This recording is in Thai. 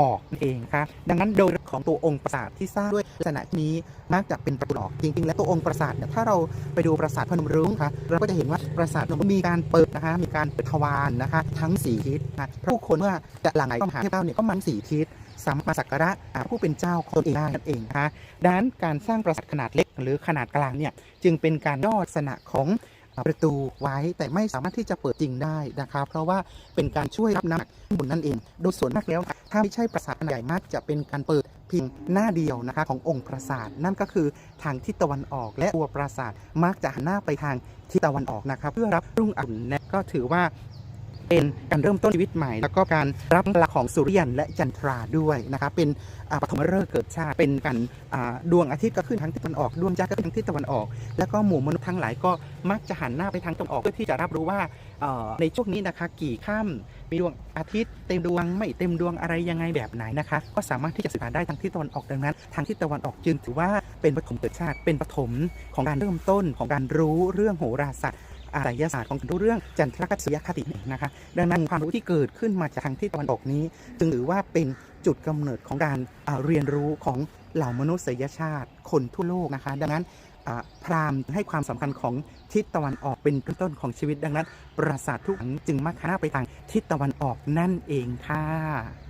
ออกนั่นเองครับดังนั้นโดยของตัวองค์ปราสาทที่สร้างด้วยลักษณะนี้มักจะเป็นประตูออกจริง ๆ แล้วตัวองค์ปราสาทเนี่ยถ้าเราไปดูปราสาทพนมรุ้งค่ะเราก็จะเห็นว่าปราสาทมีการเปิดนะคะมีการเปิดทวารนะคะ ทั้งสี่ทิศนะผู้คนเมื่อจะหลั่งไหลเข้ามาหาเทพเจ้าเนี่ยก็มันสี่ทิศสามารถสักการะผู้เป็นเจ้าของตนเองได้นั่นเองนะคะดังนั้นการสร้างปราสาทขนาดเล็กหรือขนาดกลางเนี่ยจึงเป็นการย่อลักษณะของประตูไว้แต่ไม่สามารถที่จะเปิดจริงได้นะครับเพราะว่าเป็นการช่วยรับน้ำหนักข้างบนนั่นเอง โดยส่วนมากแล้ว ถ้าไม่ใช่ปราสาทใหญ่มากจะเป็นการเปิดเพียงหน้าเดียวนะคะขององค์ปราสาทนั่นก็คือทางทิศตะวันออก และตัวปราสาทมักจะหันหน้าไปทางทิศตะวันออกนะครับเพื่อรับรุ่งอรุณและก็ถือว่า เป็นการเริ่มต้นชีวิตใหม่ แล้วก็การรับพลังของสุริยันและจันทราด้วยนะครับเป็นปฐมฤกษ์เกิดชาติเป็นการดวงอาทิตย์ก็ขึ้นทางทิศตะวันออกดวงจันทร์ก็ขึ้นทางทิศตะวันออก แล้วก็หมู่มนุษย์ทั้งหลายก็มักจะหันหน้าไปทางตะวันออกเพื่อที่จะรับรู้ว่าในช่วงนี้นะคะกี่ค่ำมีดวงอาทิตย์เต็มดวงไม่เต็มดวงอะไรยังไงแบบไหนนะคะ ก็สามารถที่จะสื่อสารได้ทางทิศตะวันออกดังนั้น ทางทิศตะวันออกจึงถือว่าเป็นปฐมเกิดชาติเป็นปฐมของการเริ่มต้นของการรู้เรื่องโหราศาสตร์ อารยศาสตร์ของการรู้เรื่องจันทรคติยคตินั่นเองนะคะ ดังนั้นความรู้ที่เกิดขึ้นมาจากทางทิศตะวันออกนี้ จึงถือว่าเป็นจุดกำเนิดของการเรียนรู้ของเหล่ามนุษยชาติคนทั่วโลกนะคะ ดังนั้นพราหมณ์ให้ความสำคัญของทิศตะวันออกเป็นต้นต้นของชีวิตดังนั้น ปราสาททุกหลังจึงมักหันหน้าไปทางทิศตะวันออกนั่นเองค่ะ